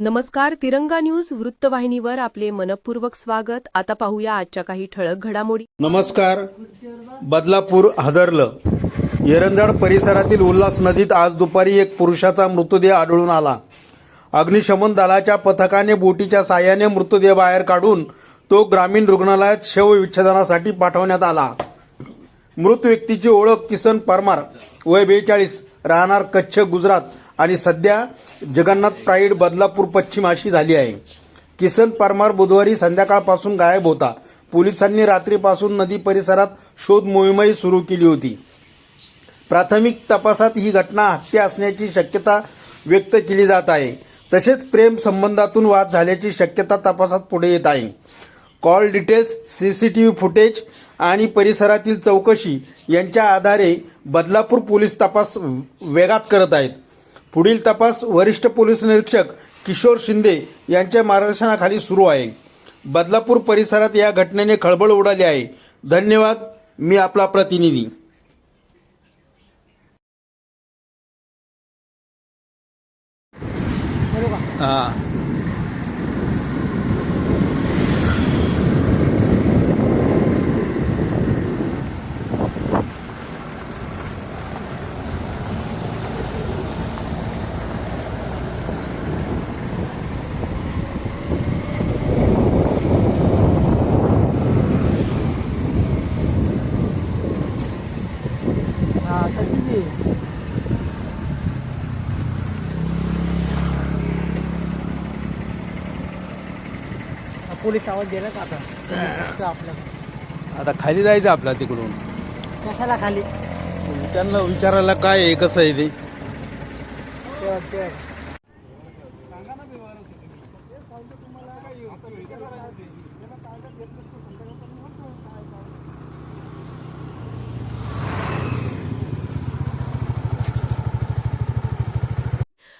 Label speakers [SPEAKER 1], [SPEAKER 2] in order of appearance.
[SPEAKER 1] नमस्कार तिरंगा न्यूज वृत्तवाहिनीवर आपले मनपूर्वक स्वागत. आता पाहूया आजच्या काही ठळक घडामोडी.
[SPEAKER 2] नमस्कार. बदलापूर हादरलं. एरंदाड परिसरातील उल्हास नदीत आज दुपारी एक पुरुषाचा मृतदेह आढळून आला. अग्निशमन दलाच्या पथकाने बोटीच्या साह्याने मृतदेह बाहेर काढून तो ग्रामीण रुग्णालयात शवविच्छेदनासाठी पाठवण्यात आला. मृत व्यक्तीची ओळख किसन परमार वय बेचाळीस राहणार कच्छ गुजरात. आणि सध्या जगन्नाथ प्राईड बदलापूर पश्चिम अशी झाली आहे. किसन परमार बुधवारी संध्याकाळपासून गायब होता. पोलिसांनी रात्रीपासून नदी परिसरात शोध मोहीमही सुरू केली होती. प्राथमिक तपासात ही घटना हत्या असण्याची शक्यता व्यक्त केली जात आहे. तसेच प्रेम संबंधातून वाद झाल्याची शक्यता तपासात पुढे येत आहे. Call details C C T V footage आणि परिसरातील चौकशी यांच्या आधारे बदलापूर पोलीस तपास वेगात करत आहेत. पुढील तपास वरिष्ठ पोलीस निरीक्षक किशोर शिंदे यांच्या मार्गदर्शनाखाली सुरू आहे. बदलापूर परिसरात या घटनेने खळबळ उडाली आहे. धन्यवाद. मी आपला प्रतिनिधी.
[SPEAKER 3] हा. पोलीस आवाज दिलाच आता? तो आपला
[SPEAKER 2] आता खाली जायचं आपला तिकडून.
[SPEAKER 3] कशाला खाली?
[SPEAKER 2] त्यांना विचारायला काय आहे कसं आहे ते?
[SPEAKER 3] तेव्हा ते